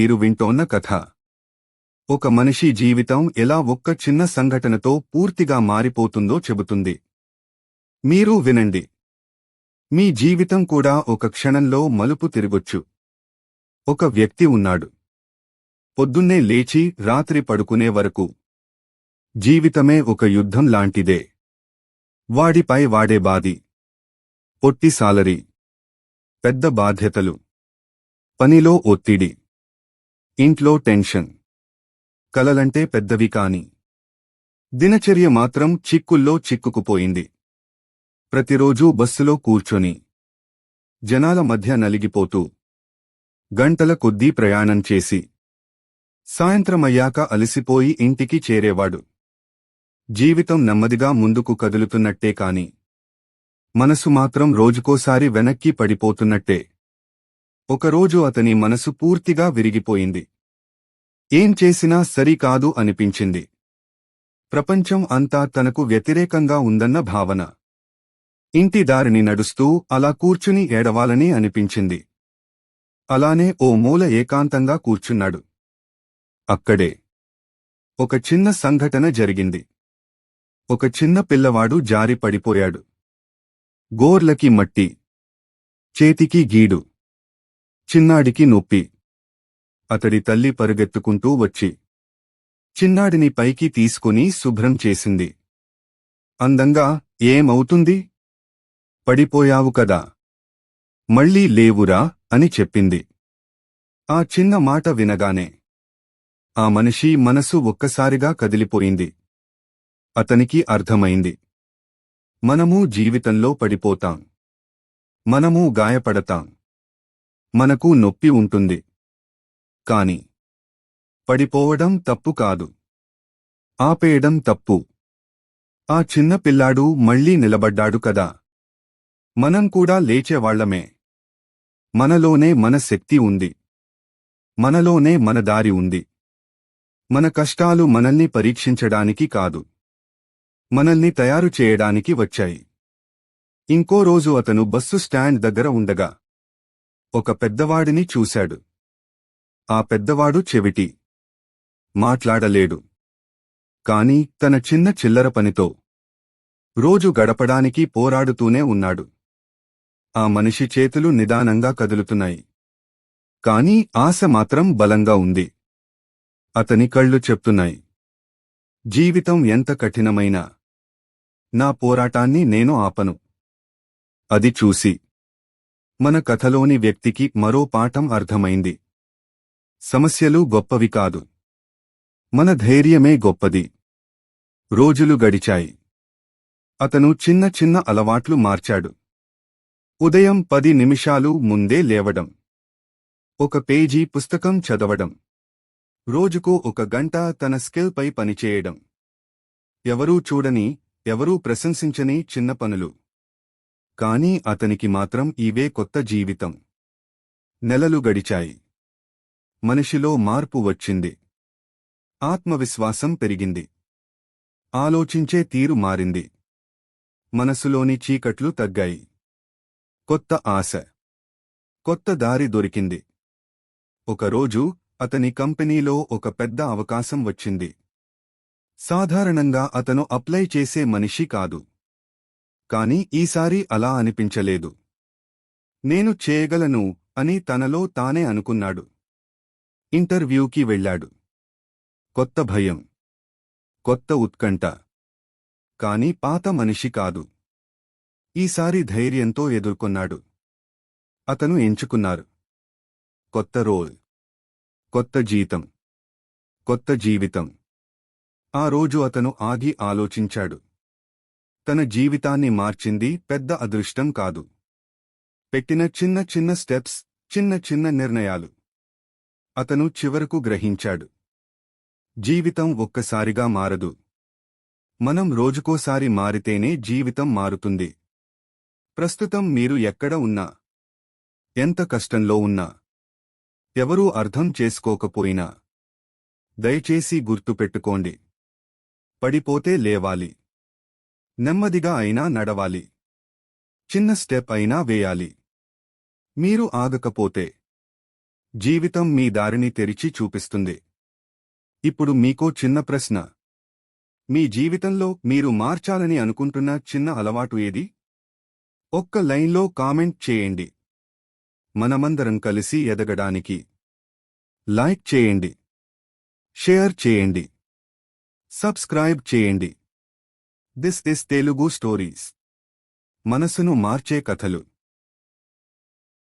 మీరు వింటోన్న కథ. ఒక మనిషి జీవితం ఎలా ఒక్క చిన్న సంఘటనతో పూర్తిగా మారిపోతుందో చెబుతుంది. మీరు వినండి. మీ జీవితం కూడా ఒక క్షణంలో మలుపు తిరగొచ్చు. ఒక వ్యక్తి ఉన్నాడు. పొద్దున్నే లేచి రాత్రి పడుకునే వరకు. జీవితమే ఒక యుద్ధం లాంటిదే. వాడిపై వాడే బాది పొట్టి సాలరీ. పెద్ద బాధ్యతలు. పనిలో ఒత్తిడి. ఇంట్లో టెన్షన్. కలలంటే పెద్దవి కాని. దినచర్య మాత్రం చిక్కుల్లో చిక్కుకుపోయింది. ప్రతిరోజూ బస్సులో కూర్చొని. జనాల మధ్య నలిగిపోతూ. గంటల కొద్దీ ప్రయాణం చేసి. సాయంత్రమయ్యాక అలసిపోయి ఇంటికి చేరేవాడు. జీవితం నెమ్మదిగా ముందుకు కదులుతున్నట్టే కాని. మనసు మాత్రం రోజుకోసారి వెనక్కి పడిపోతున్నట్టే. ఒకరోజు అతని మనసు పూర్తిగా విరిగిపోయింది. ఏం చేసినా సరికాదు అనిపించింది. ప్రపంచం అంతా తనకు వ్యతిరేకంగా ఉందన్న భావన. ఇంటి దారిని నడుస్తూ అలా కూర్చుని ఏడవాలని అనిపించింది. అలానే ఓ మూల ఏకాంతంగా కూర్చున్నాడు. అక్కడే. ఒక చిన్న సంఘటన జరిగింది. ఒక చిన్న పిల్లవాడు జారి పడిపోయాడు గోర్లకి మట్టి. చేతికి గీడు. చిన్నాడికి నొప్పి. అతడి తల్లి పరుగెత్తుకుంటూ వచ్చి. చిన్నాడిని పైకి తీసుకుని శుభ్రం చేసింది. అందంగా ఏమవుతుంది? పడిపోయావు కదా. మళ్ళీ లేవురా అని చెప్పింది. ఆ చిన్న మాట వినగానే. ఆ మనిషి మనసు ఒక్కసారిగా కదిలిపోయింది. అతనికి అర్థమైంది. మనమూ జీవితంలో పడిపోతాం. మనమూ గాయపడతాం. మనకు నొప్పి ఉంటుంది. కాని పడిపోవడం తప్పు కాదు. ఆపేయడం తప్పు. ఆ చిన్న పిల్లాడు మళ్ళీ నిలబడ్డాడు కదా. మనం కూడా లేచేవాళ్ళమే మనలోనే మన శక్తి ఉంది. మనలోనే మన దారి ఉంది. మన కష్టాలు మనల్ని పరీక్షించడానికి కాదు. మనల్ని తయారు చేయడానికి వచ్చాయి. ఇంకో రోజు అతను బస్సు స్టాండ్ దగ్గర ఉండగా ఒక పెద్దవాడిని చూశాడు. ఆ పెద్దవాడు చెవిటి. మాట్లాడలేడు. కాని తన చిన్న చిల్లర పనితో. రోజు గడపడానికి పోరాడుతూనే ఉన్నాడు. ఆ మనిషి చేతులు నిదానంగా కదులుతున్నాయి. కాని ఆశ మాత్రం బలంగా ఉంది. అతని కళ్ళు చెప్తున్నాయి. జీవితం ఎంత కఠినమైనా. నా పోరాటాన్ని నేను ఆపను. అది చూసి. మన కథలోని వ్యక్తికి మరో పాఠం అర్థమైంది. సమస్యలు గొప్పవి కాదు. మన ధైర్యమే గొప్పది. రోజులు గడిచాయి. అతను చిన్న చిన్న అలవాట్లు మార్చాడు. ఉదయం పది నిమిషాలు ముందే లేవడం. ఒక పేజీ పుస్తకం చదవడం. రోజుకు ఒక గంట తన స్కిల్పై పనిచేయడం. ఎవరూ చూడని ఎవరూ ప్రశంసించని చిన్న పనులు. కాని అతనికి మాత్రం ఇవే కొత్త జీవితం. నెలలు గడిచాయి. మనిషిలో మార్పు వచ్చింది. ఆత్మవిశ్వాసం పెరిగింది. ఆలోచించే తీరు మారింది. మనసులోని చీకట్లు తగ్గాయి. కొత్త ఆశ. కొత్త దారి దొరికింది. ఒకరోజు అతని కంపెనీలో ఒక పెద్ద అవకాశం వచ్చింది. సాధారణంగా అతను అప్లై చేసే మనిషి కాదు. కాని ఈసారి అలా అనిపించలేదు. నేను చేయగలను అని తనలో తానే అనుకున్నాడు. ఇంటర్వ్యూకి వెళ్ళాడు. కొత్త భయం. కొత్త ఉత్కంఠ. కాని పాత మనిషి కాదు. ఈసారి ధైర్యంతో ఎదుర్కొన్నాడు. అతను ఎంచుకున్నారు. కొత్త రోల్. కొత్త జీతం. కొత్త జీవితం. ఆ రోజు అతను ఆగి ఆలోచించాడు. తన జీవితాన్ని మార్చింది పెద్ద అదృష్టం కాదు. పెట్టిన చిన్న చిన్న స్టెప్స్ చిన్న చిన్న నిర్ణయాలు. అతను చివరకు గ్రహించాడు. జీవితం ఒక్కసారిగా మారదు. మనం రోజుకోసారి మారితేనే జీవితం మారుతుంది. ప్రస్తుతం మీరు ఎక్కడ ఉన్నా ఎంత కష్టంలో ఉన్నా ఎవరూ అర్థం చేసుకోకపోయినా దయచేసి గుర్తుపెట్టుకోండి. పడిపోతే లేవాలి. నెమ్మదిగా అయినా నడవాలి. చిన్న స్టెప్ అయినా వేయాలి. మీరు ఆగకపోతే జీవితం మీ దారిని తెరిచి చూపిస్తుంది. ఇప్పుడు మీకో చిన్న ప్రశ్న. మీ జీవితంలో మీరు మార్చాలని అనుకుంటున్న చిన్న అలవాటు ఏది? ఒక్క లైన్లో కామెంట్ చేయండి. మనమందరం కలిసి ఎదగడానికి. లైక్ చేయండి. షేర్ చేయండి. సబ్స్క్రైబ్ చేయండి. దిస్ ఇస్ తెలుగు స్టోరీస్ మనసును మార్చే కథలు